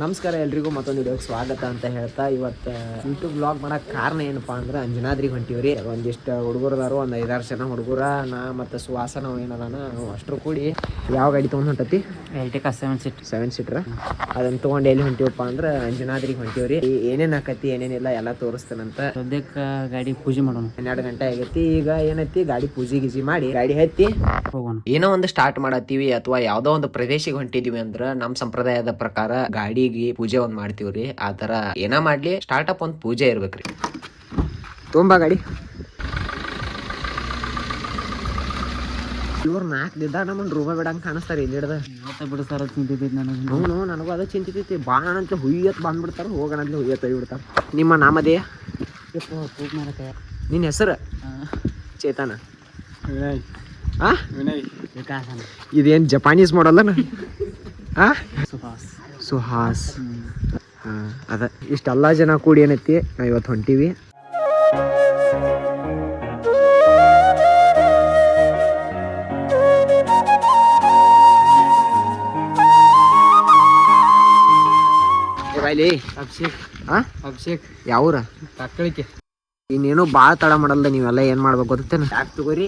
ನಮಸ್ಕಾರ ಎಲ್ರಿಗೂ ಮತ್ತೊಂದು ವಿಡಿಯೋಗೆ ಸ್ವಾಗತ ಅಂತ ಹೇಳ್ತಾ ಇವತ್ತು ಯೂಟ್ಯೂಬ್ ಬ್ಲಾಗ್ ಮಾಡೋಕೆ ಕಾರಣ ಏನಪ್ಪಾ ಅಂದ್ರೆ ಅಂಜನಾದ್ರಿಗೆ ಹೊಂಟಿವ್ರಿ. ಒಂದಿಷ್ಟು ಹುಡುಗರದಾರು ಒಂದು ಐದಾರು ಜನ ಹುಡುಗರ ನಾ ಮತ್ತು ಸುವಾಸನ ಏನದ ನಾವು ಅಷ್ಟ್ರು ಕೂಡಿ ಯಾವ ಗಾಡಿ ತೊಗೊಂಡು ಹೊಂಟತಿ? ಎಲ್ಟಿಕಾ ಸೆವೆನ್ ಸೀಟ್ ಸೆವೆನ್ ಸೀಟ್ರ ಅದನ್ನ ತೊಗೊಂಡು ಎಲ್ಲಿ ಹೊಂಟಿವಪ್ಪ ಅಂದ್ರೆ ಅಂಜನಾದ್ರಿಗೆ ಹೊಂಟಿವ್ರಿ. ಏನೇನು ಆಕತಿ ಏನೇನಿಲ್ಲ ಎಲ್ಲ ತೋರಿಸ್ತಾನಂತ ಸದ್ಯಕ್ಕೆ ಗಾಡಿ ಪೂಜೆ ಮಾಡೋಣ. ಹನ್ನೆರಡು ಗಂಟೆ ಆಗೈತಿ ಈಗ ಏನೈತಿ ಗಾಡಿ ಪೂಜೆ ಗೀಜಿ ಮಾಡಿ ಗಾಡಿ ಹತ್ತಿ ಹೋಗೋಣ. ಏನೋ ಒಂದು ಸ್ಟಾರ್ಟ್ ಮಾಡತ್ತೀವಿ ಅಥವಾ ಯಾವುದೋ ಒಂದು ಪ್ರದೇಶಕ್ಕೆ ಹೊಂಟಿದೀವಿ ಅಂದ್ರೆ ನಮ್ಮ ಸಂಪ್ರದಾಯದ ಪ್ರಕಾರ ಗಾಡಿಗೆ ಪೂಜೆ ಒಂದ್ ಮಾಡ್ತೀವ್ರಿ. ಆ ತರ ಏನ ಮಾಡ್ಲಿ ಸ್ಟಾರ್ಟ್ಅಪ್ ಒಂದ್ ಪೂಜೆ ಇರ್ಬೇಕ್ರಿ. ತುಂಬಾ ಗಾಡಿ. ಇವ್ರ ನಾಲ್ಕು ದಿದ್ದ ನಮ್ಮ ರೂಮ ಬಿಡಂಗ್ ಕಾಣಿಸ್ತಾರೆ ಇಲ್ಲಿ ಹಿಡ್ದ. ಇವತ್ತ ಬಿಡು ಸರ್ ತಿಂತಿದ್ದೆ ನನಗೆ. ನನಗೂ ಅದ ಚಿಂತಿತೈತಿ. ಬಾಣ ಅಂತ ಹುಯ್ಯತ್ ಬಂದ್ಬಿಡ್ತಾರ ಹೋಗೋಣ ಅಂತ ಹುಯ್ಯತ್ ಬಿಡ್ತಾರ ನಿಮ್ಮ ನಾಮದೇ ಪೂಜೆ ಮಾಡಕ್ಕೆ ನಿನ್ನ ಹೆಸರು? ಚೇತನ. ಇದೇನ್ ಜಪಾನೀಸ್ ಮಾಡಲ್ಲ ಆ? ಸುಹಾಸ್. ಹಾ ಅದ ಇಷ್ಟೆಲ್ಲ ಜನ ಕೂಡಿ ಏನೈತಿ? ನಾವು ಇವತ್ತು ಹೊಂಟೀವಿ. ಅಭಿಷೇಕ್. ಆ? ಅಭಿಷೇಕ್. ಯಾವೂರ? ತಕ್ಕಳಿಕೆ ಇನ್ನೇನು ಭಾಳ ತಡ ಮಾಡಲ್ಲ ನೀವೆಲ್ಲ ಏನ್ ಮಾಡ್ಬೇಕು ಗೊತ್ತೇನು? ಯಾಕೆ ತಗೋರಿ?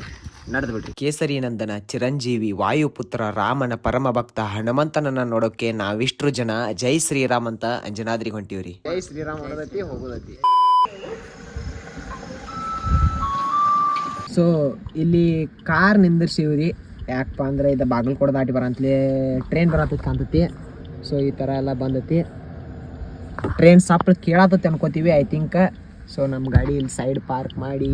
ನಡೆದು ಬಿಡ್ರಿ. ಕೇಸರಿ ನಂದನ ಚಿರಂಜೀವಿ ವಾಯುಪುತ್ರ ರಾಮನ ಪರಮ ಭಕ್ತ ಹನುಮಂತನನ್ನ ನೋಡೋಕೆ ನಾವಿಷ್ಟು ಜನ. ಜೈ ಶ್ರೀರಾಮ್ ಅಂತ ಅಂಜನಾದ್ರಿಗೆ ಹೊಂಟಿವ್ರಿ. ಜೈ ಶ್ರೀರಾಮ್ ಹೊಡದತಿ ಹೋಗೋದತಿ. ಸೊ ಇಲ್ಲಿ ಕಾರ್ ನಿಂದಿರ್ಸಿವ್ರಿ. ಯಾಕಪ್ಪ ಅಂದ್ರೆ ಇದು ಬಾಗಲಕೋಟೆ ದಾಟಿ ಬರಂತಲೇ ಟ್ರೈನ್ ಬರತ್ತೈತಿ ಕಾಣ್ತೈತಿ ಸೊ ಈ ಥರ ಎಲ್ಲ ಬಂದೈತಿ. ಟ್ರೈನ್ ಸಪ್ಳ ಕೇಳತ್ತೈತಿ ಅನ್ಕೋತೀವಿ ಐ ಥಿಂಕ್ ಸೊ ನಮ್ಮ ಗಾಡಿ ಇಲ್ಲಿ ಸೈಡ್ ಪಾರ್ಕ್ ಮಾಡಿ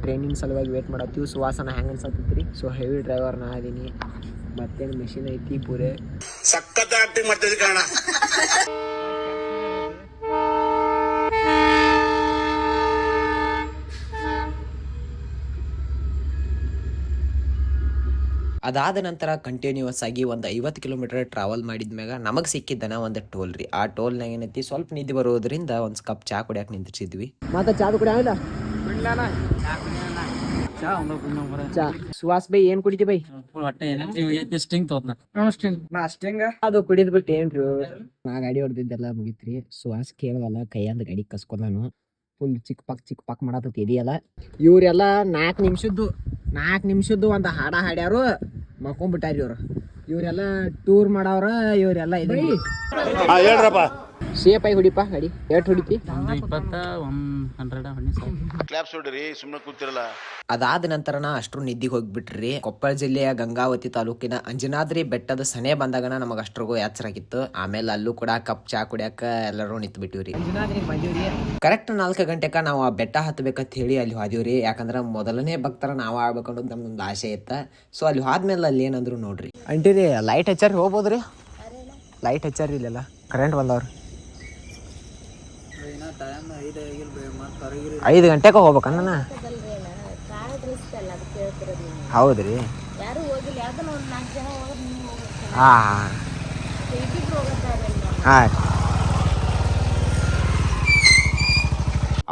ಟ್ರೈನಿಂಗ್ ಸಲುವಾಗಿ ವೇಟ್ ಮಾಡತ್ತೀವಿ. ಸುವಾಸನ ಹೆಂಗೆ ಅನ್ಸತ್ತೈತ್ರಿ? ಸೊ ಹೆವಿ ಡ್ರೈವರ್ ನಾ ಅದೀನಿ. ಮತ್ತೇನು ಮೆಷಿನ್ ಐತಿ ಪೂರೆ. ಸಖತ್ ಆಕ್ಟಿಂಗ್ ಕಾರಣ ಅದಾದ ನಂತರ ಕಂಟಿನ್ಯೂಸ್ ಆಗಿ ಒಂದು ಐವತ್ತು ಕಿಲೋಮೀಟರ್ ಟ್ರಾವೆಲ್ ಮಾಡಿದ್ಮ್ಯಾಗ ನಮಗೆ ಸಿಕ್ಕಿದ್ದನ ಒಂದು ಟೋಲ್ ರೀ. ಆ ಟೋಲ್ನಾಗ ಏನೈತಿ ಸ್ವಲ್ಪ ನಿದ್ದೆ ಬರೋದ್ರಿಂದ ಒಂದು ಕಪ್ ಚಾ ಕುಡಿಯಕ್ಕೆ ನಿಂತಿಸಿದ್ವಿ ಮತ್ತೆ ಚಾ ಕುಡಿಯಲ್ಲ ಸುವಾಸ್ ಬೈ ಏನ್ ಕುಡಿತಿ ಬೈ? ಹೊಟ್ಟೆ ಏನಂತ ಸ್ಟಿಂಗ್ ತೋದ್ನ ಸ್ಟಿಂಗ್ ಅದು ಕುಡಿದ್ ಬಿಟ್ಟು ಏನ್ರಿ? ನಾ ಗಾಡಿ ಹೊಡೆದಿದ್ದೆಲ್ಲ ಮುಗಿತ್ರಿ. ಸುವಾಸ್ ಕೇಳವಲ್ಲ ಕೈಯಂದ ಗಾಡಿ ಕಸ್ಕೊಂಡಾನು ಫುಲ್ ಚಿಕ್ಕ ಪಾಕ್ ಚಿಕ್ಕ ಪಕ್ ಮಾಡತ್ತೈತಿ ಇದೆಯಲ್ಲ. ಇವ್ರೆಲ್ಲ ನಾಲ್ಕು ನಿಮಿಷದ್ದು ನಾಲ್ಕು ನಿಮಿಷದ್ದು ಒಂದು ಹಾಡ ಹಾಡ್ಯಾರು ಮಕ್ಕೊಂಬಿಟ್ಟಾರಿ ಇವ್ರು. ಇವರೆಲ್ಲ ಟೂರ್ ಮಾಡವ್ರ ಇವರೆಲ್ಲ ಇದ್ರಿ ಹಾ ಹೇಳ್ರಪ್ಪ. ಸೇಫ್ ಆಗಿ ಹೊಡಿಪ ಗಾಡಿ. ಎಷ್ಟು ಹೊಡಿತಿ. ಒಂದು ಇಪ್ಪತ್ತ ಒಂದು ಹಂಡ್ರೆಡ್ ಹಣ್ಣಿ ಕ್ಲಾಪ್ಸ್ ಹೊಡ್ರಿ ಸುಮ್ಮನೆ ಕೂತಿರಲ್ಲ. ಅದಾದ ನಂತರ ನಾ ಅಷ್ಟ್ರು ನಿದ್ದಿಗೆ ಹೋಗ್ಬಿಟ್ರಿ. ಕೊಪ್ಪಳ ಜಿಲ್ಲೆಯ ಗಂಗಾವತಿ ತಾಲೂಕಿನ ಅಂಜನಾದ್ರಿ ಬೆಟ್ಟದ ಸನೆ ಬಂದಾಗನ ನಮಗ ಅಷ್ಟ್ರಿಗೂ ಆಗಿತ್ತು ಆಮೇಲೆ ಅಲ್ಲೂ ಕೂಡ ಕಪ್ ಚಾ ಕುಡಿಯಾಕ ಎಲ್ಲರೂ ನಿಂತು ಬಿಟ್ಟಿವ್ರಿ ಕರೆಕ್ಟ್ ನಾಲ್ಕು ಗಂಟೆಕ ನಾವು ಆ ಬೆಟ್ಟ ಹತ್ತಬೇಕಂತ ಹೇಳಿ ಅಲ್ಲಿ ಹೋದಿವ್ರಿ ಯಾಕಂದ್ರ ಮೊದಲನೇ ಭಕ್ತರ ನಾವು ಆಗ್ಬೇಕು ಅನ್ನೋದು ನಮ್ದೊಂದು ಆಸೆ ಇತ್ತ. ಸೊ ಅಲ್ಲಿ ಹಾದ್ಮೇಲೆ ಅಲ್ಲಿ ಏನಂದ್ರು ನೋಡ್ರಿ. ಅಂಟಿರಿ ಲೈಟ್ ಹಚ್ಚಾರಿ ಹೋಗ್ಬೋದ್ರಿ? ಲೈಟ್ ಹಚ್ಚಾರಿ ಇಲ್ಲೆಲ್ಲ? ಕರೆಂಟ್ ಬಂದವ್ರಿ. ಐದು ಗಂಟೆಗೆ ಹೋಗ್ಬೇಕನ್ನ ಹೌದ್ರಿ. ಯಾರು ಹೋಗಿಲ್ಲ ಯಾವ್ದನ್ನ ಒಂದು ನಾಲ್ಕು ಜನ ಹೋಗೋದು ನೀವು ಹೋಗ್ಬೇಕು ಹಾಂ ಇಬ್ಬಿಬ್ರು ಹೋಗುತ್ತಾರೆ ಹಾಂ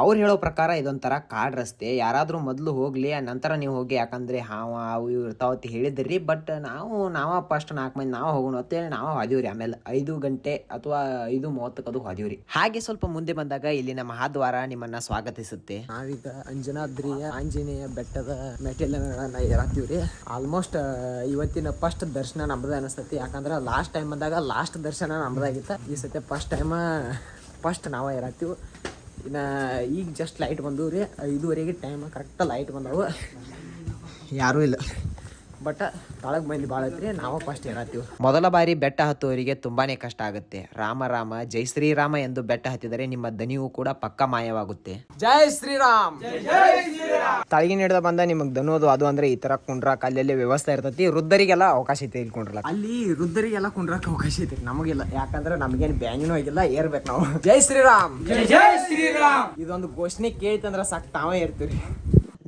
ಅವ್ರು ಹೇಳೋ ಪ್ರಕಾರ ಇದೊಂಥರ ಕಾಡು ರಸ್ತೆ. ಯಾರಾದರೂ ಮೊದಲು ಹೋಗಲಿ ನಂತರ ನೀವು ಹೋಗಿ, ಯಾಕಂದ್ರೆ ಹಾವ, ಅವು ಇವು ಇರ್ತಾವತ್ತಿ ಹೇಳಿದ್ರಿ. ಬಟ್ ನಾವು, ನಾವ ಫಸ್ಟ್ ನಾಲ್ಕು ಮಂದಿ ನಾವು ಹೋಗೋಣ ಅಂತೇಳಿ ನಾವು ಹಾದಿವ್ರಿ. ಆಮೇಲೆ ಐದು ಗಂಟೆ ಅಥವಾ ಐದು ಮೂವತ್ತಕ್ಕೆ ಅದು ಹಾದಿವ್ರಿ. ಹಾಗೆ ಸ್ವಲ್ಪ ಮುಂದೆ ಬಂದಾಗ ಇಲ್ಲಿನ ಮಹಾದ್ವಾರ ನಿಮ್ಮನ್ನ ಸ್ವಾಗತಿಸುತ್ತೆ. ನಾವೀಗ ಅಂಜನಾದ್ರಿಯ, ಆಂಜನೇಯ ಬೆಟ್ಟದ ಮೆಟೀರಿಯಲ್ಗಳನ್ನ ಇರತ್ತೀವ್ರಿ ಆಲ್ಮೋಸ್ಟ್ ಇವತ್ತಿನ ಫಸ್ಟ್ ದರ್ಶನ ನಮ್ದು ಅನಿಸ್ತತಿ. ಯಾಕಂದ್ರೆ ಲಾಸ್ಟ್ ಟೈಮ್ ಬಂದಾಗ ಲಾಸ್ಟ್ ದರ್ಶನ ನಮ್ದಾಗಿತ್ತ. ಈ ಸತಿ ಫಸ್ಟ್ ಟೈಮ್ ಫಸ್ಟ್ ನಾವ ಇರತ್ತೀವಿ ಇನ್ನು ಈಗ ಜಸ್ಟ್ ಲೈಟ್ ಬಂದವು ರೀ ಐದೂವರೆಗೆ ಟೈಮ್ ಕರೆಕ್ಟ್ ಲೈಟ್ ಬಂದವು. ಯಾರೂ ಇಲ್ಲ. ಬಟ್ ತಳಗ್ ಮಂದಿ ಭಾಳ ಐತ್ರಿ ನಾವು ಫಸ್ಟ್ ಹೇಳತ್ತೀವಿ ಮೊದಲ ಬಾರಿ ಬೆಟ್ಟ ಹತ್ತುವವರಿಗೆ ತುಂಬಾನೇ ಕಷ್ಟ ಆಗುತ್ತೆ. ರಾಮ ರಾಮ ಜೈ ಶ್ರೀರಾಮ ಎಂದು ಬೆಟ್ಟ ಹತ್ತಿದರೆ ನಿಮ್ಮ ದನಿಯು ಕೂಡ ಪಕ್ಕ ಮಾಯವಾಗುತ್ತೆ. ಜೈ ಶ್ರೀರಾಮ್. ತಳಗಿನ ಹಿಡ್ದ ಬಂದ ನಿಮಗೆ ದನೋದು ಅದು ಅಂದ್ರೆ ಈ ತರ ಕುಂಡ್ರಾಕ್ ಅಲ್ಲೆಲ್ಲಿ ವ್ಯವಸ್ಥೆ ಇರ್ತೈತಿ. ವೃದ್ಧರಿಗೆಲ್ಲ ಅವಕಾಶ ಐತೆ ಇಲ್ಲಿ ಕುಂಡ್ರಲ್ಲ ಅಲ್ಲಿ ವೃದ್ಧರಿಗೆಲ್ಲ ಕುಂಡ್ರಾಕ್ ಅವಕಾಶ ಐತಿ ನಮಗಿಲ್ಲ ಯಾಕಂದ್ರೆ ನಮಗೇನು ಬ್ಯಾನಿನೂ ಆಗಿಲ್ಲ ಏರ್ಬೇಕು ನಾವು. ಜೈ ಶ್ರೀರಾಮ್. ಜೈ ಶ್ರೀರಾಮ್. ಇದೊಂದು ಘೋಷಣೆ ಕೇಳ್ತಂದ್ರ ಸಾಕು ತಾವೇ ಇರ್ತೀವಿ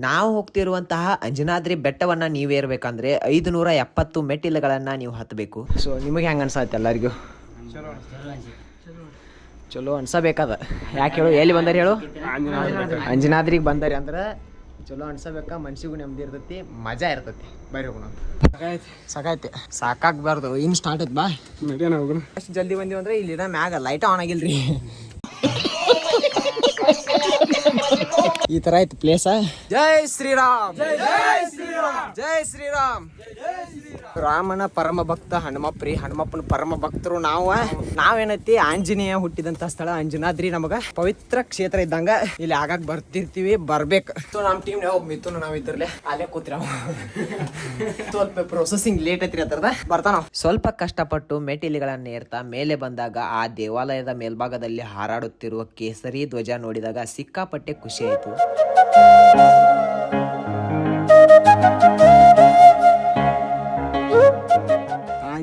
ನಾವು ಹೋಗ್ತಿರುವಂತಹ ಅಂಜನಾದ್ರಿ ಬೆಟ್ಟವನ್ನ ನೀವೇರ್ಬೇಕಂದ್ರೆ ಐದು ನೂರ ಎಪ್ಪತ್ತು ಮೆಟ್ಟಿಲುಗಳನ್ನ ನೀವು ಹತ್ತಬೇಕು ಸೊ ನಿಮಗೆ ಹೆಂಗ ಅನ್ಸತ್ತೆ ಎಲ್ಲರಿಗೂ? ಚಲೋ ಅನ್ಸಬೇಕದ. ಯಾಕೆ ಹೇಳು? ಎಲ್ಲಿ ಬಂದರಿ ಹೇಳು? ಅಂಜನಾದ್ರಿಗೆ ಬಂದಾರಿ ಅಂದ್ರೆ ಚಲೋ ಅನ್ಸಬೇಕ? ಮನ್ಸಿಗೂ ನೆಮ್ಮದಿ ಇರ್ತೈತಿ ಮಜಾ ಇರ್ತೈತಿ. ಬರ್ರಿ ಹೋಗೋಣ ಸಾಕಾಯ್ತಿ. ಸಾಕಾಗ್ಬಾರ್ದು. ಇನ್ನು ಸ್ಟಾರ್ಟ್ ಐತಿ ಬಾ. ನಡಿಯೋಣ ಹೋಗೋಣ. ಅಷ್ಟು ಜಲ್ದಿ ಬಂದೀವಿ ಅಂದ್ರೆ ಇಲ್ಲಿನ ಮ್ಯಾಗ ಲೈಟ್ ಆನ್ ಆಗಿಲ್ರಿ. ಈ ತರ ಆಯ್ತು ಪ್ಲೇಸ ಜೈ ಶ್ರೀರಾಮ್. ಜೈ ಶ್ರೀರಾಮ್. ಜೈ ಶ್ರೀರಾಮ್. ರಾಮನ ಪರಮ ಭಕ್ತ ಹನುಮಪ್ರಿ ಹನುಮಪ್ಪನ ಪರಮ ಭಕ್ತರು ನಾವು. ನಾವೇನೈತಿ? ಆಂಜನೇಯ ಹುಟ್ಟಿದಂತ ಸ್ಥಳ ಅಂಜನಾದ್ರಿ ನಮಗ. ಪವಿತ್ರ ಕ್ಷೇತ್ರ ಇದ್ದಂಗ ಇಲ್ಲಿ ಆಗಾಗ ಬರ್ತಿರ್ತೀವಿ ಬರ್ಬೇಕು. ಸೊ ನಮ್ ಟೀಮ್ ಒಬ್ಬ ನಾವು ನಾವ್ ಇದ್ರಲ್ಲೇ. ಅಲ್ಲೇ ಕೂತ್ರ ಸ್ವಲ್ಪ ಪ್ರೊಸೆಸಿಂಗ್ ಲೇಟ್ ಐತ್ರಿ ಅದ್ರದ. ಬರ್ತಾನ ಸ್ವಲ್ಪ ಕಷ್ಟಪಟ್ಟು ಮೆಟ್ಟಿಲಿಗಳನ್ನ ಏರ್ತಾ ಮೇಲೆ ಬಂದಾಗ ಆ ದೇವಾಲಯದ ಮೇಲ್ಭಾಗದಲ್ಲಿ ಹಾರಾಡುತ್ತಿರುವ ಕೇಸರಿ ಧ್ವಜ ನೋಡಿದಾಗ ಸಿಕ್ಕಾಪಟ್ಟೆ ಖುಷಿ ಆಯ್ತು.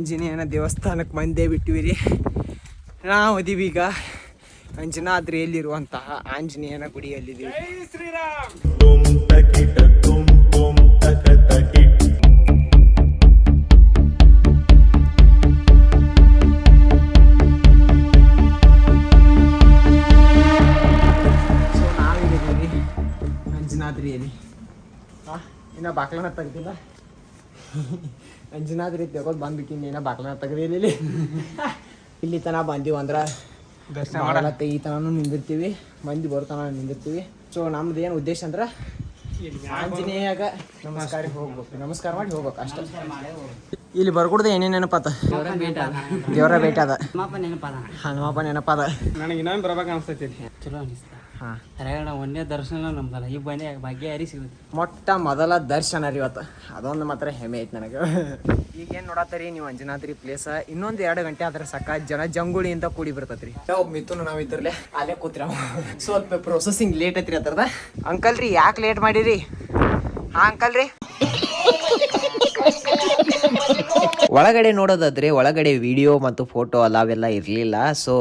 ಆಂಜನೇಯನ ದೇವಸ್ಥಾನಕ್ಕೆ ಬಂದೇ ಬಿಟ್ಟಿವಿ ರೀ ನಾವು ಅದೀವಿ ಈಗ ಅಂಜನಾದ್ರಿಯಲ್ಲಿರುವಂತಹ ಆಂಜನೇಯನ ಗುಡಿಯಲ್ಲಿದ್ದೀವಿ. ಸೊ ಅಂಜನಾದ್ರಿಯಲ್ಲಿ. ಹಾಂ ಇನ್ನ ಬಾಕ್ಲನ ತೆಗ್ದಿಲ್ಲ? ಅಂಜನಾದ್ರಿ ರೀತಿ ತಗೊಂಡು ಇನ್ನೇನ ಬಾಕ್ಲನ ತೆಗ್ದಿಲ್ಲ ಇಲ್ಲಿ ಇಲ್ಲಿ ತನ ಬಂದೀವಿ ಅಂದ್ರೆ ದರ್ಶನ ಈ ತನೂ ನಿಂದಿರ್ತೀವಿ ಮಂದಿ ಬರ್ತಾನ ನಿಂದಿರ್ತೀವಿ. ಸೊ ನಮ್ದು ಏನು ಉದ್ದೇಶ ಅಂದ್ರೆ ಆಂಜನೇಯಾಗ ನಮಸ್ಕಾರ. ಹೋಗ್ಬೇಕು. ನಮಸ್ಕಾರ ಮಾಡಿ ಹೋಗ್ಬೇಕು ಅಷ್ಟೇ. ಇಲ್ಲಿ ಬರ್ಕೊಡ್ದೆ ಏನೇನು ನೆನಪಾತ? ದೇವರ ಭೇಟ ಅದ. ಹನುಮಪ್ಪ ನೆನಪಾದ. ನನಗೆ ಇನ್ನೊಂದು ಬರ್ಬೇಕು ಅನ್ಸ್ತೈತಿ ಚಲೋ ಅನಿಸ್ತ. ಹಾಂ. ಒಂದೇ ದರ್ಶನ ನಮ್ದಲ್ಲ ಈ ಬನ್ನಿ ಭಾಗ್ಯ ಯಾರಿಗೆ ಸಿಗುತ್ತೆ. ಮೊಟ್ಟ ಮೊದಲ ದರ್ಶನ ರೀ ಇವತ್ತು. ಅದೊಂದು ಮಾತ್ರ ಹೆಮ್ಮೆ ಐತೆ ನನಗೆ. ಈಗೇನು ನೋಡತ್ತರಿ ನೀವು ಅಂಜನಾದ್ರಿ ಪ್ಲೇಸ್ ಇನ್ನೊಂದು ಎರಡು ಗಂಟೆ ಆದ್ರೆ ಸಾಕ ಜನ ಜಂಗುಳಿಯಿಂದ ಕೂಡಿ ಬರ್ತೈತ್ರಿ ಮಿಥುನ ನಾವು ಇದ್ರಲ್ಲೇ ಅಲ್ಲೇ ಕೂತ್ರ ಸ್ವಲ್ಪ ಪ್ರೊಸೆಸಿಂಗ್ ಲೇಟ್ ಐತ್ರಿ ಅದ್ರದ ಅಂಕಲ್ ರೀ ಯಾಕೆ ಲೇಟ್ ಮಾಡಿರಿ? ಹಾಂ ಅಂಕಲ್ ರೀ. ಒಳಗಡೆ ನೋಡೋದಾದ್ರೆ ಒಳಗಡೆ ವಿಡಿಯೋ ಮತ್ತು ಫೋಟೋ ಅವೆಲ್ಲ ಇರಲಿಲ್ಲ. ಸೊ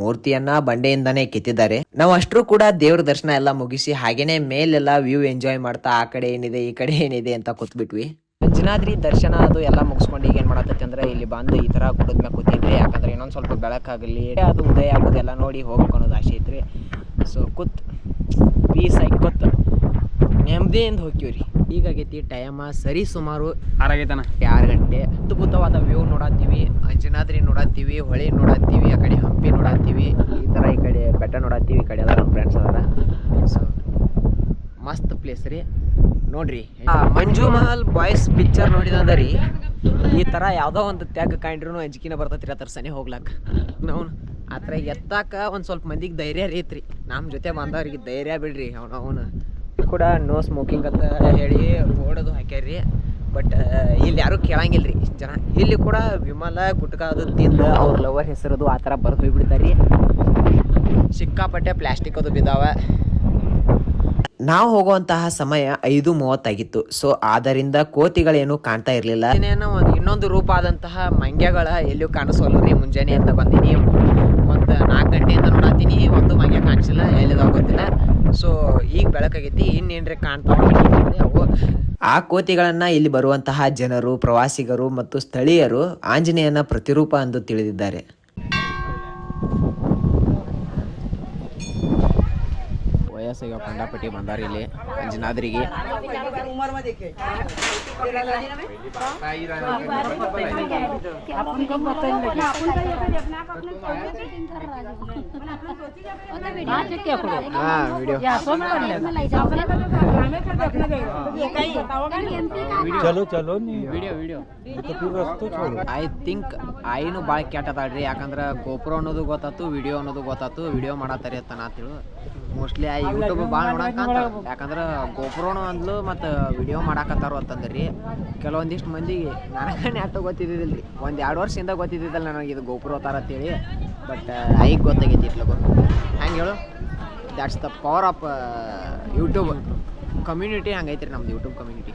ಮೂರ್ತಿಯನ್ನ ಬಂಡೆಯಿಂದಾನೇ ಕೆತ್ತಿದ್ದಾರೆ. ನಾವು ಅಷ್ಟರು ಕೂಡ ದೇವ್ರ ದರ್ಶನ ಎಲ್ಲ ಮುಗಿಸಿ ಹಾಗೇನೆ ಮೇಲೆಲ್ಲ ವ್ಯೂ ಎಂಜಾಯ್ ಮಾಡ್ತಾ ಆ ಕಡೆ ಏನಿದೆ, ಈ ಕಡೆ ಏನಿದೆ ಅಂತ ಕೂತ್ಬಿಟ್ವಿ. ಅಂಜನಾದ್ರಿ ದರ್ಶನ ಅದು ಎಲ್ಲ ಮುಗಿಸ್ಕೊಂಡು ಈಗ ಏನ್ ಮಾಡತ್ತೈತಿ ಅಂದ್ರೆ ಇಲ್ಲಿ ಬಂದು ಈ ತರ ಕುಡಿದ ಮೇಲೆ ಕೂತಿದ್ರಿ ಯಾಕಂದ್ರೆ ಇನ್ನೊಂದು ಸ್ವಲ್ಪ ಬೆಳಕಾಗಲಿ ಅದು ಉದಯ ಆಗೋದೆಲ್ಲ ನೋಡಿ ಹೋಗ್ಬೇಕು ಅನ್ನೋದು ಆಸೆ ಐತ್ರಿ ಸೊ ಕೂತ್ ಪೀಸ್ ಆಗಿ ಕೂತ್. ನೆಮ್ಮದಿಯಿಂದ ರೀ ಈಗಾಗೈತಿ ಟೈಮ ಸರಿ ಸುಮಾರು ಆರಾಗೈತನ ಆರು ಗಂಟೆ. ಅದ್ಭುತವಾದ ವ್ಯೂ ನೋಡತ್ತೀವಿ. ಅಂಜನಾದ್ರಿ ನೋಡತ್ತೀವಿ ಹೊಳೆ ನೋಡತ್ತೀವಿ ಆ ಕಡೆ ಹಂಪಿ ನೋಡತ್ತೀವಿ. ಈ ಥರ ಈ ಕಡೆ ಬೆಟ್ಟ ನೋಡತ್ತೀವಿ ಈ ಕಡೆ ಎಲ್ಲ ನಮ್ಮ ಫ್ರೆಂಡ್ಸ್ ಅದಾರ. ಸೊ ಮಸ್ತ್ ಪ್ಲೇಸ್ ರೀ. ನೋಡ್ರಿ. ಮಂಜು ಮಹಲ್ ಬಾಯ್ಸ್ ಪಿಕ್ಚರ್ ನೋಡಿದಂದ ರೀ ಈ ಥರ ಯಾವುದೋ ಒಂದು ತ್ಯಾಗ ಕಾಂಡ್ರೂ ಅಂಜಿಕಿನ ಬರ್ತೈತ್ರಿ ಆ ಥರ ಸನಿ ಹೋಗ್ಲಾಕ. ನಾವು ಆ ಥರ ಎತ್ತಾಕ ಒಂದು ಸ್ವಲ್ಪ ಮಂದಿಗೆ ಧೈರ್ಯ ರೀ ಐತ್ರಿ. ನಮ್ಮ ಜೊತೆ ಬಂದವ್ರಿಗೆ ಧೈರ್ಯ ಬಿಡ್ರಿ ಅವ್ನು ಅವನು. ಕೂಡ ನೋ ಸ್ಮೋಕಿಂಗ್ ಅಂತ ಹೇಳಿ ಓಡೋದು ಹಾಕ್ಯಾರ್ರಿ. ಬಟ್ ಇಲ್ಲಿ ಯಾರು ಕೇಳಂಗಿಲ್ಲ ರೀ ಜನ. ಇಲ್ಲಿ ಕೂಡ ವಿಮಲ, ಗುಟ್ಕ ಅದು ತಿಂದು ಅವ್ರ ಲವರ್ ಹೆಸರದು ಆ ಥರ ಬರ್ದು ಹೋಗ್ಬಿಡ್ತಾರೆ ಸಿಕ್ಕಾಪಟ್ಟೆ ಪ್ಲಾಸ್ಟಿಕ್ ಅದು ಬಿದ್ದಾವ. ನಾವು ಹೋಗುವಂತಹ ಸಮಯ ಐದು ಮೂವತ್ತಾಗಿತ್ತು. ಸೊ ಆದ್ದರಿಂದ ಕೋತಿಗಳೇನು ಕಾಣ್ತಾ ಇರಲಿಲ್ಲ. ಒಂದು ಇನ್ನೊಂದು ರೂಪ ಆದಂತಹ ಮಂಗ್ಯಗಳ ಎಲ್ಲೂ ಕಾಣಿಸೋಲ್ಲ ರೀ ಮುಂಜಾನೆ ಅಂತ ಬಂದೀನಿ. ಒಂದು ನಾಲ್ಕು ಗಂಟೆಯಿಂದ ನೋಡತ್ತೀನಿ ಒಂದು ಮಂಗ್ಯ ಕಾಣಿಸಿಲ್ಲ. ಎಲ್ಲಿದಾವ ಗೊತ್ತಿಲ್ಲ. ಸೊ ಈಗ ಬೆಳಕಾಗೈತಿ, ಇನ್ನೇನ್ರಿ ಕಾಣ್ತಾ ಅವು. ಆ ಕೋತಿಗಳನ್ನ ಇಲ್ಲಿ ಬರುವಂತಹ ಜನರು, ಪ್ರವಾಸಿಗರು ಮತ್ತು ಸ್ಥಳೀಯರು ಆಂಜನೇಯನ ಪ್ರತಿರೂಪ ಎಂದು ತಿಳಿದಿದ್ದಾರೆ. ವಯಸ್ಸಿಗೆ ಕಂಡಪಟ್ಟಿ ಬಂದಾರ ಇಲ್ಲಿ ಅಂಜನಾದ್ರಿಗೆ. ಐ ಥಿಂಕ್ ಐನು ಭಾಳ ಕೆಟ್ಟದಾಳ್ರಿ ಯಾಕಂದ್ರೆ ಗೋಪುರ ಅನ್ನೋದು ಗೊತ್ತಾತು ವಿಡಿಯೋ ಅನ್ನೋದು ಗೊತ್ತಾತು ವಿಡಿಯೋ ಮಾಡತ್ತಾರಿ ಅಂತ ನಾ ತಿಳು ಮೋಸ್ಟ್ಲಿ ಆ ಯೂಟ್ಯೂಬ್ ಭಾಳ ನೋಡಕ್ಕಂತ ಯಾಕಂದ್ರೆ ಗೋಪುರನು ಅಂದ್ಲು ಮತ್ತು ವಿಡಿಯೋ ಮಾಡಾಕತ್ತಾರು ಅಂತಂದ್ರಿ. ಕೆಲವೊಂದಿಷ್ಟು ಮಂದಿಗೆ ನನಗೆ ನೆಟ್ಟು ಗೊತ್ತಿದ್ದಿಲ್ಲ ರೀ ಒಂದು ಎರಡು ವರ್ಷದಿಂದ ಗೊತ್ತಿದ್ದಿದ್ದಲ್ಲ ನನಗೆ ಇದು ಗೋಪುರ ಥರ ಅಂತೇಳಿ. ಬಟ್ ಐಗೆ ಗೊತ್ತಾಗೈತಿ ಇಟ್ಲಗು ಹ್ಯಾಂಗೆ ಹೇಳು. That's the power of YouTube community ಹಂಗೈತ್ರಿ ನಮ್ದು ಯೂಟ್ಯೂಬ್ ಕಮ್ಯುನಿಟಿ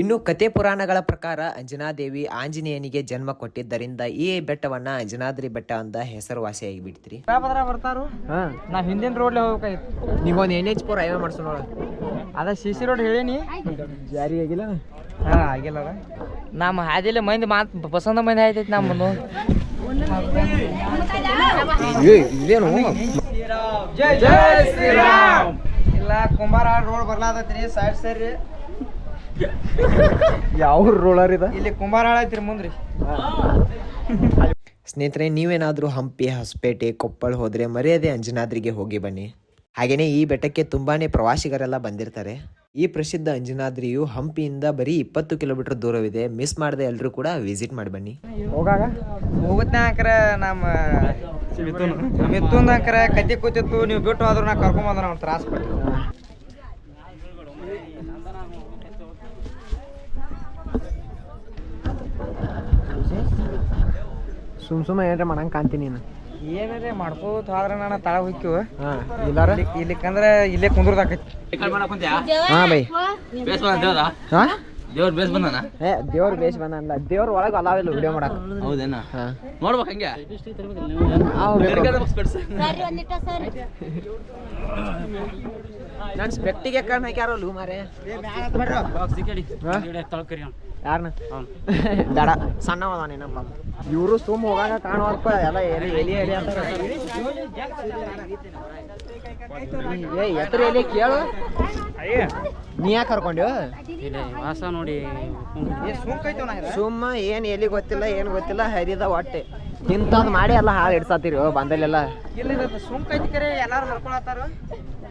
ಇನ್ನು ಕತೆ ಪುರಾಣಗಳ ಪ್ರಕಾರ ಅಂಜನಾದೇವಿ ಆಂಜನೇಯನಿಗೆ ಜನ್ಮ ಕೊಟ್ಟಿದ್ದರಿಂದ ಈ ಬೆಟ್ಟವನ್ನ ಅಂಜನಾದ್ರಿ ಬೆಟ್ಟ ಅಂತ ಹೆಸರುವಾಸಿಯಾಗಿ ಬಿಡ್ತೀರಿ ಬರ್ತಾರು? ನಾ ನಾವ್ ಹಿಂದಿನ ರೋಡ್ಲೆ ಹೋಗ್ಬೇಕಾಗಿತ್ತು. ಒಂದು ಎನ್ ಎಚ್ ಪೋರ್ ಹೈವೇ ಮಾಡ್ಸೋ ನೋಡ. ಅದ ಸಿ ಸಿ ರೋಡ್ ಹೇಳೀನಿ. ಜಾರಿ ಆಗಿಲ್ಲ? ಹಾ ಆಗಿಲ್ಲ ನಮ್ಮ ಹಾದಿಲೆ ಮಂದಿ ಮಾತು ಪಸಂದ ಮಂದಿ ಆಯ್ತೈತಿ ನಮ್ಮನ್ನು. ಇದೇನು ಜೈ ಜೈ ಶ್ರೀರಾಮ್. ಇಲ್ಲ ಕುಂಬಾರ ರೋಡ್ ಬರ್ಲಾದತ್ರಿ ಸೈಡ್ ಸರಿ ಯಾವ ರೋಲರ್ ಇದೆ? ಇಲ್ಲಿ ಕುಂಬಾರ ಐತ್ರಿ ಮುಂದ್ರಿ. ಸ್ನೇಹಿತರೆ ನೀವೇನಾದರೂ ಹಂಪಿ ಹೊಸಪೇಟೆ ಕೊಪ್ಪಳ ಹೋದರೆ ಮರ್ಯಾದೆ ಅಂಜನಾದ್ರಿಗೆ ಹೋಗಿ ಬನ್ನಿ. ಹಾಗೆಯೇ ಈ ಬೆಟ್ಟಕ್ಕೆ ತುಂಬಾನೇ ಪ್ರವಾಸಿಗರೆಲ್ಲ ಬಂದಿರ್ತಾರೆ. ಈ ಪ್ರಸಿದ್ಧ ಅಂಜನಾದ್ರಿಯು ಹಂಪಿಯಿಂದ ಬರೀ ಇಪ್ಪತ್ತು ಕಿಲೋಮೀಟರ್ ದೂರವಿದೆ. ಮಿಸ್ ಮಾಡದೆ ಎಲ್ಲರೂ ಕೂಡ ವಿಸಿಟ್ ಮಾಡಿ ಬನ್ನಿ. ಹೋಗಾಗ? ಹೋಗುತ್ತಾಕ್ರ ನಮ್ಮ ಮಿತ್ತುಂದಾಕ್ರ ಕದ್ದೆ ಕೂತಿತ್ತು. ನೀವು ಬಿಟ್ಟು ಆದ್ರೂ ನಾ ಕರ್ಕೊಂಬಂದ್ರೆ ನಾವು ತ್ರಾಸ ಪಟ್ಟು ಸುಮ್ ಸುಮ್ಮ ಏನ್ರ ಮಾಡಂಗ್ ಕಾಣ್ತೀನಿ ನೀನು. ಏನಾರೇ ಮಾಡ್ಕೋತ ಆದ್ರೆ ನಾನು ತಳ ಹೋಗ್ತೀವ. ಹಾ ಇಲ್ಲಾರ? ಇಲ್ಲಿಕಂದ್ರೆ ಇಲ್ಲೇ ಕುಂದ್ರದಾಕೈತಿ ಹಾ ಬೈ. ಹಾ? ದೇವ್ರ ಬೇಸ್ ಬಂದಾನ ಏ ದೇವ್ರ ಬೇಸ್ ಬಂದಲ್ಲ ದೇವ್ರ ಒಳಗೆ ಅಲಾವಿಲ್ಲ ವಿಡಿಯೋ ಮಾಡಕ್. ಹೌದೇನ? ಹಾ. ನೋಡ್ಬೇಕು ಹಂಗೆ. ಸರಿ ಒಂದಿಟ್ಟ ಸರಿ ನಾನು ಸ್ಪೆಕ್ಟಿಗೆ ಕಣ್ಣು ಹಾಕ್ಯಾರಲ್ಲ ಮಾರೇ? ಯಾರನ್ನ ದಡ. ಸಣ್ಣವ ನಮ್ಮ ಇವರು ಸುಮ್ ಹೋಗಾಗ ಕಾಣುವಪ್ಪ ಎಲ್ಲ ಎಲಿ ಎಲಿ ಎಲಿ ಅಂತ ಏ ಎತ್ತರ ಎಲಿ ಕೇಳು. ನೀ ಯಾಕೆ ಕರ್ಕೊಂಡ್ಯೋ? ವಾಸ ನೋಡಿ. ಸುಮ್ಮ ಏನ್ ಎಲ್ಲಿ ಗೊತ್ತಿಲ್ಲ ಏನು ಗೊತ್ತಿಲ್ಲ ಹರಿದ ಹೊಟ್ಟೆ. ಇಂಥದ್ದು ಮಾಡಿ ಎಲ್ಲ ಹಾಳು ಇಡ್ಸತ್ತೀರಿ ಬಂದಲ್ಲೆಲ್ಲ. ಇಲ್ಲ ಸುಂಕ ಐತಿ ಕರೆ ಎಲ್ಲಾರು ಹರ್ಕೊಳತ್ತಾರ.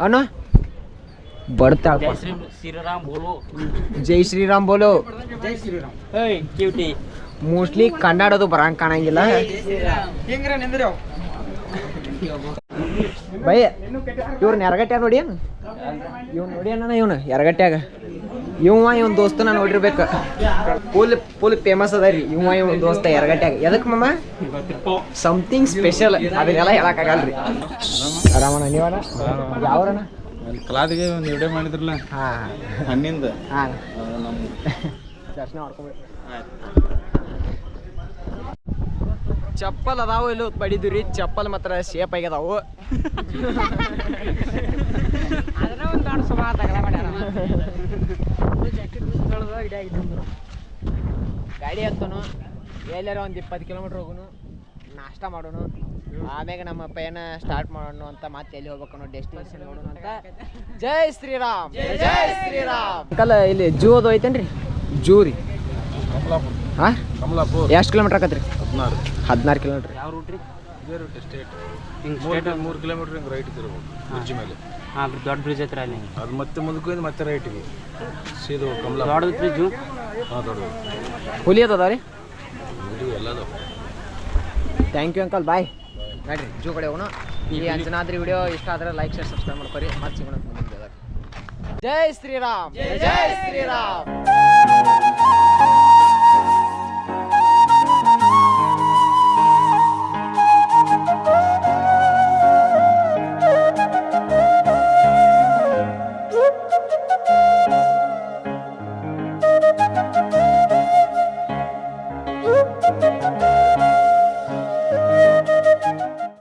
ಕರೆ ಬರ್ತಾ ಜೈ ಶ್ರೀರಾಮ್ ಅನು ಶ್ರೀರಾಮ್ ಬೋಲು. ಜೈ ಶ್ರೀರಾಮ್ ಬೋಲೋ. ಜೈ ಶ್ರೀರಾಮ್. ಏಯ್ ಕ್ಯೂಟಿ ಮೋಸ್ಟ್ಲಿ ಕನ್ನಡದು ಬರಂಗ್ ಕಾಣಂಗಿಲ್ಲ. ಹೆಂಗ್ರೆ ನಿಂದ್ರಿ ಬೈ ಇವ್ರನ್ನ ಎರಗಟ್ಯಾಗ ನೋಡಿ ಏನು? ಇವ್ನು ನೋಡಿ ಅಣ್ಣ ಇವನು ಎರಗಟ್ಯಾಗ. ಇವ ಇವನ್ ದೋಸ್ತನ ನೋಡಿರ್ಬೇಕು. ಫುಲ್ ಫುಲ್ ಫೇಮಸ್ ಅದ ರೀ. ಇವ ಇವನ್ ದೋಸ್ತ ಎರಗಟ್ಯಾಗ ಎದಕ್ ಮಮ್ಮ ಸಮಥಿಂಗ್ ಸ್ಪೆಷಲ್ ಅದನ್ನೆಲ್ಲ ಹೇಳಕ್ಕಾಗಲ್ರಿ. ಆರಾಮಣ್ಣ ನೀವಣ್ಣ ಯಾವ್ರಣ್ಣ? ಕಲಾದಿಗೆ ಒಂದು ವಿಡಿಯೋ ಮಾಡಿದ್ರಲ್ಲ? ಹಣ್ಣಿಂದ ಹಾ. ದರ್ಶನ ಮಾಡ್ಕೊಬೇಕು ಚಪ್ಪಲ್ ಅದಾವ ಇಲ್ಲ ಬಡಿದ್ವಿ ರೀ ಚಪ್ಪಲ್ ಮಾತ್ರ ಶೇಪ್ ಆಗ್ಯದಾವು. ಗಾಡಿ ಹತ್ತನು ಎಲ್ಲಾರ ಒಂದು ಇಪ್ಪತ್ತು ಕಿಲೋಮೀಟ್ರ್ ಹೋಗುನು ನಾಷ್ಟ ಮಾಡೋನು ಆಮ್ಯಾಗ ನಮ್ಮ ಪಯಣ ಸ್ಟಾರ್ಟ್ ಮಾಡೋಣ ಅಂತ ಮತ್ತೆ ಎಲ್ಲಿ ಹೋಗ್ಬೇಕು ಅನ್ನೋ ಡೆಸ್ಟಿನೇಷನ್ ನೋಡೋಣ ಅಂತ. ಜೈ ಶ್ರೀರಾಮ್ ಜೈ ಶ್ರೀರಾಮ್. ಅಂಕಲ್ ಇಲ್ಲಿ ಜೂ ಅದು ಐತೇನ್ರಿ ಜೂ ರೀ ಕಮಲಾಪುರ ಹಾ? ಕಮಲಾಪುರ. ಎಷ್ಟು ಕಿಲೋಮೀಟ್ರ್ ಆಕತ್ರಿ ಹದಿನಾರು. ಹದಿನಾರು ಕಿಲೋಮೀಟ್ರ್ ಯಾವ ರೂಟ್ ರೀ? ಇದೇ ರೂಟ್ ಸ್ಟೇಟ್ ಹಿಂಗೆ ಮೂರು ಮೂರು ಕಿಲೋಮೀಟರ್ ಹಿಂಗೆ ರೈಟ್ ತಿರ್ಬೋದು ಬ್ರಿಡ್ಜ್ ಮೇಲೆ. ಹಾಂ ದೊಡ್ಡ ಬ್ರಿಡ್ಜ್ ಹತ್ರ ಅಲ್ಲಿ. ಅದು ಮತ್ತೆ ಮುಂದಕ್ಕೆ ಮತ್ತೆ ರೈಟಿಗೆ ಸೀದಾ ಕಮಲ. ದೊಡ್ಡ ಬ್ರಿಡ್ಜು ಹಾಂ ದೊಡ್ಡದು. ಹುಲಿ ಅದ ರೀ? ಎಲ್ಲದು ಥ್ಯಾಂಕ್ ಯು ಅಂಕಲ್ ಬಾಯ್ ನೋಡ್ರಿ ಜೂ ಕಡೆ ಹೋಗೋಣ. ಈ ಅಂಜನಾದ್ರಿ ವಿಡಿಯೋ ಇಷ್ಟ ಆದರೆ ಲೈಕ್ ಶೇರ್ ಸಬ್ಸ್ಕ್ರೈಬ್ ಮಾಡ್ಕೊರಿ. ಮತ್ತೆ ಸಿಗೋಣ. ಜೈ ಶ್ರೀರಾಮ್. ಜೈ ಶ್ರೀರಾಮ್.